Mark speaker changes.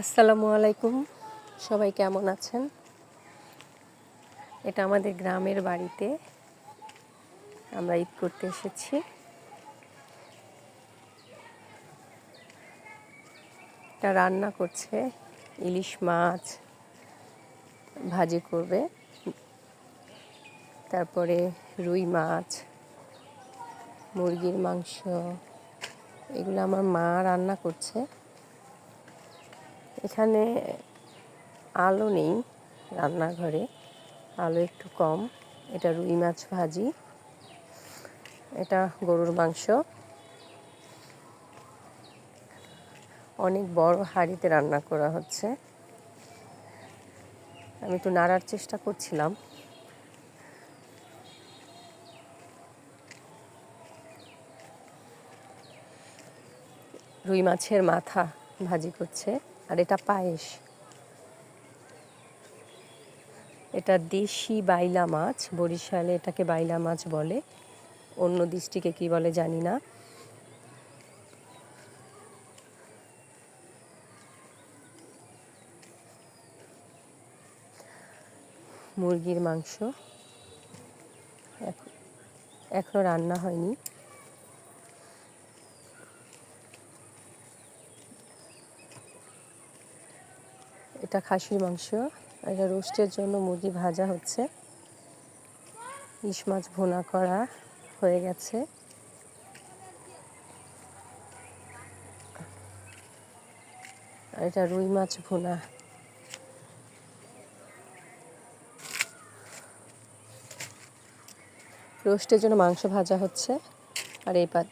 Speaker 1: আসসালামু আলাইকুম। সবাই কেমন আছেন? এটা আমাদের গ্রামের বাড়িতে আমরা ঈদ করতে এসেছি। এটা রান্না করছে, ইলিশ মাছ ভাজি করবে। তারপরে রুই মাছ, মুরগির মাংস, এগুলো আমার মা রান্না করছে। এখানে আলো নেই রান্নাঘরে, আলো একটু কম। এটা রুই মাছ ভাজি, এটা গরুর মাংস। অনেক বড় হাঁড়িতে রান্না করা হচ্ছে। আমি একটু নাড়ার চেষ্টা করছিলাম। রুই মাছের মাথা ভাজি করছে। আর এটা পায়েস। এটা দেশি বাইলা মাছ, বরিশালে এটাকে বাইলা মাছ বলে। অন্য ডিস্ট্রিক্টে কি বলে জানি না। মুরগির মাংস। এখ- এখনও রান্না হয়নি। এটা খাসির মাংস, এটা রোস্টের জন্য মুরগি ভাজা হচ্ছে। ইলিশ মাছ ভোনা করা হয়ে গেছে। এটা রুই মাছ ভোনা। রোস্টের জন্য মাংস ভাজা হচ্ছে। আর এই পাত